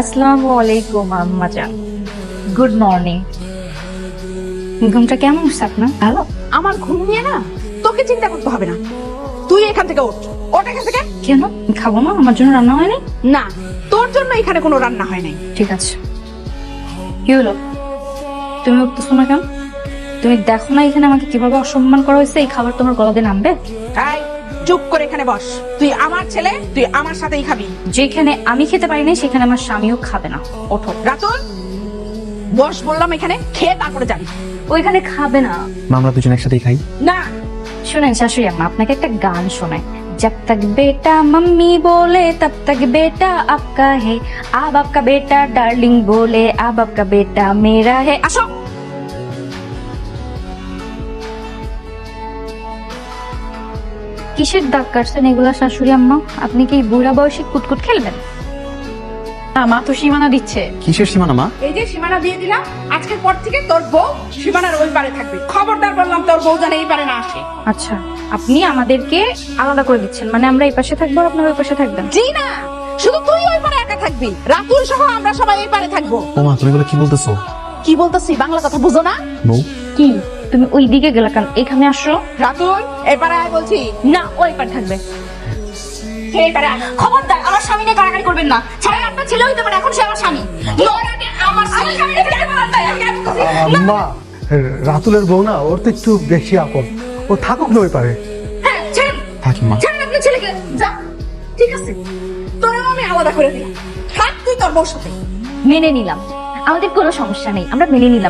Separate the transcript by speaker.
Speaker 1: আসসালামু আলাইকুম আম্মা জান। গুড মর্নিং ঘুমটা কেমন হচ্ছে আপনার? ভালো?
Speaker 2: আমার ঘুম নিয়ে না তোকে চিন্তা করতে হবে না। তুই এখান থেকে ওঠ। ওঠ এখান থেকে।
Speaker 1: কেন? খাব না? আমার জন্য রান্না হয়নি?
Speaker 2: না তোর জন্য এখানে কোনো রান্না হয় নাই।
Speaker 1: ঠিক আছে। কি হলো? তুমি উঠতেছো না কেন? তুমি দেখো না এখানে আমাকে কীভাবে অসম্মান করা হয়েছে? এই খাবার তোমার গলাতে নামবে?
Speaker 2: চুপ করে এখানে বস তুই আমার ছেলে তুই আমার সাথেই খাবি
Speaker 1: যেখানে আমি খেতে পারি না সেখানে আমার স্বামীও খাবে না ওঠো
Speaker 2: রাতুল বস বললাম এখানে খেয়ে তারপরে যাবি
Speaker 1: ওইখানে খাবে না
Speaker 3: মা, আমরা দুজন একসাথেই খাই
Speaker 2: না
Speaker 1: শুনেন শাশুড়ি আম্মা আপনাকে একটা গান শোনায় जब तक बेटा मम्मी बोले तब तक बेटा आपका है अब आपका बेटा डार्लिंग बोले अब आपका बेटा मेरा है
Speaker 2: আসো
Speaker 1: কিসের দাগ কাটছেন এগুলা শাশুড়ি আম্মা? আপনি কি বুড়া বয়সে কুটকুট খেলবেন? মা তো সীমানা দিচ্ছে।
Speaker 3: কিসের সীমানা মা?
Speaker 2: এই যে সীমানা দিয়ে দিলাম আজকের পর থেকে তোর বউ সীমানার ওই পারে থাকবে। খবরদার বললাম তোর বউ যেন এই পারে না আসে।
Speaker 1: আচ্ছা আপনি আমাদেরকে আলাদা করে দিচ্ছেন। মানে আমরা এই পাশে থাকব আপনার ওই পাশে থাকবেন?
Speaker 2: জি না শুধু তুই ওই পারে একা থাকবি। রাতুল সহ আমরা সবাই এই পারে থাকব।
Speaker 3: ও মা তুমি এগুলো কি বলতেছো?
Speaker 2: কি বলতেছি বাংলা কথা বুঝো না?
Speaker 3: বউ।
Speaker 1: কি? তুমি ওই দিকে গেলা কেন? এখানে আসো।
Speaker 2: রাতুল এপারে আয় বলছি?
Speaker 1: না ওই পার থাকবে।
Speaker 2: এই পারে আয়।
Speaker 1: খবরদার আমার স্বামী নিয়ে কারাকারি করবেন না। ছাড়া আপনার ছেলে হইতে পারে এখন সে আমার স্বামী।
Speaker 2: আমার স্বামী। স্বামী রেখে যাবে না, তাই আমি আর বলতেছি।
Speaker 4: আম্মা রাতুলের বউ না ওর তো একটু বেশি আপন। ও থাকুক নই পারে।
Speaker 2: হ্যাঁ
Speaker 3: থাকি মা।
Speaker 2: ছেড়ে আপনার ছেলেকে। যা। ঠিক আছে। আমি আলাদা করে দিলাম। থাক তুই তোর বউর সাথে।
Speaker 1: মেনে নিলাম। আমাদের কোনো সমস্যা নেই আমরা মেনে নিলাম।